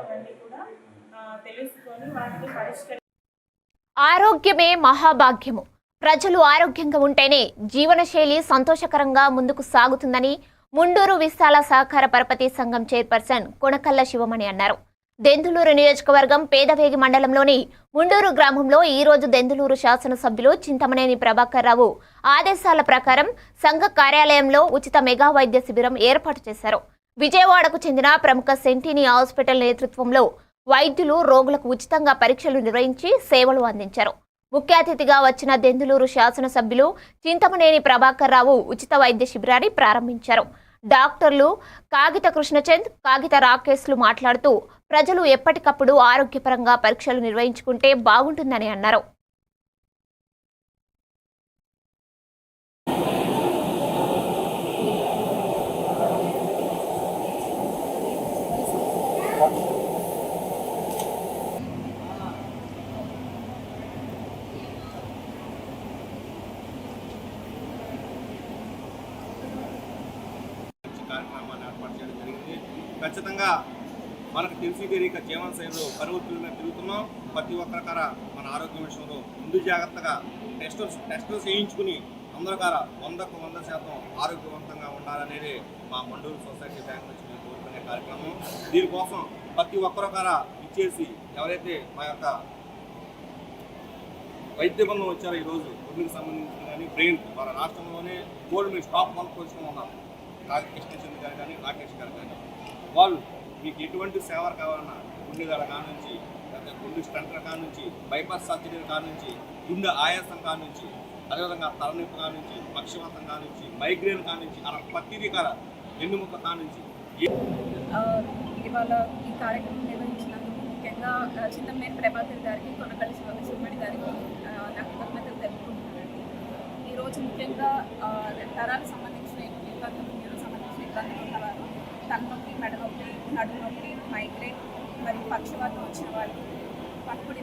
అవన్నీ కూడా తెలుసుకొని వాటిని పరిష్కరి ఆరోగ్యమే మహాభాగ్యము. ప్రజలు ఆరోగ్యంగా ఉంటేనే జీవనశైలి సంతోషకరంగా ముందుకు సాగుతుందని ముండూరు విశాల సహకార పరపతి సంఘం చైర్పర్సన్ కొనకల్ల శివమణి అన్నారు. దెందులూరు నియోజకవర్గం పేదవేగి మండలంలోని ముండూరు గ్రామంలో ఈ రోజు దెందులూరు శాసనసభ్యులు చింతమనేని ప్రభాకర్ రావు ఆదేశాల ప్రకారం సంఘ కార్యాలయంలో ఉచిత మెగా వైద్య శిబిరం ఏర్పాటు చేశారు. విజయవాడకు చెందిన ప్రముఖ సెంటినీ హాస్పిటల్ నేతృత్వంలో వైద్యులు రోగులకు ఉచితంగా పరీక్షలు నిర్వహించి సేవలు అందించారు. ముఖ్య అతిథిగా వచ్చిన దెందులూరు శాసనసభ్యులు చింతమనేని ప్రభాకర్ రావు ఉచిత వైద్య శిబిరాన్ని ప్రారంభించారు. డాక్టర్లు కాగిత కృష్ణచంద్ కాగిత రాకేష్లు మాట్లాడుతూ ప్రజలు ఎప్పటికప్పుడు ఆరోగ్యపరంగా పరీక్షలు నిర్వహించుకుంటే బాగుంటుందని అన్నారు. కార్యక్రమాన్ని ఏర్పాటు చేయడం జరిగింది ఖచ్చితంగా మనకు తెలిసి తెలియక జీవన శైలిలో పరివర్తన తిరుగుతున్నాం. ప్రతి ఒక్కరికర మన ఆరోగ్యం విషయంలో ముందు జాగ్రత్తగా టెస్టులు టెస్టులు చేయించుకుని అందరూ కార వందకు వంద శాతం ఆరోగ్యవంతంగా ఉండాలనేది మా మండూరు సొసైటీ బ్యాంక్ నుంచి మేము కోరుకునే కార్యక్రమం. దీనికోసం ప్రతి ఒక్కరు కార ఇచ్చేసి ఎవరైతే మా యొక్క వైద్య బృందం వచ్చారు ఈరోజు గుండెకి సంబంధించిన కానీ బ్రెయిన్ మన రాష్ట్రంలోనే gold medal top one position ఉన్నారు. కృష్ణచంద్ర గారు కానీ రాకేష్ గారు కానీ వాళ్ళు మీకు ఎటువంటి సేవలు కావాలన్నా గుండెగాల కానుంచి లేదా గుండె స్టంటర్ కానుంచి బైపాస్ సర్జరీ కానుంచి గుండె ఆయాసం కానుంచి అదేవిధంగా తలనొప్పి కానుంచి పక్షవాతం కానుంచి మైగ్రేన్ కానుంచి అలా ప్రతిదీ కాల వెన్నుముక్క కానుంచి ఇవాళ ఈ కార్యక్రమం నిర్వహించినందుకు ముఖ్యంగా చిన్నమ్మే ప్రభాకర్ గారికి కొనకల్లి శివ సుబ్బడి గారికి నాకు కృతజ్ఞతలు తెలుపుకుంటున్నానండి ఈరోజు ముఖ్యంగా తరాల సంబంధించి సంబంధించిన ఇబ్బందులు న్యూరో సంబంధించిన ఇబ్బందులు ఉన్నవారు తలనొప్పి మెడనొప్పి నడుము నొప్పి మైగ్రేన్ మరియు పక్షవాతం వచ్చిన వాళ్ళు. పక్కుడి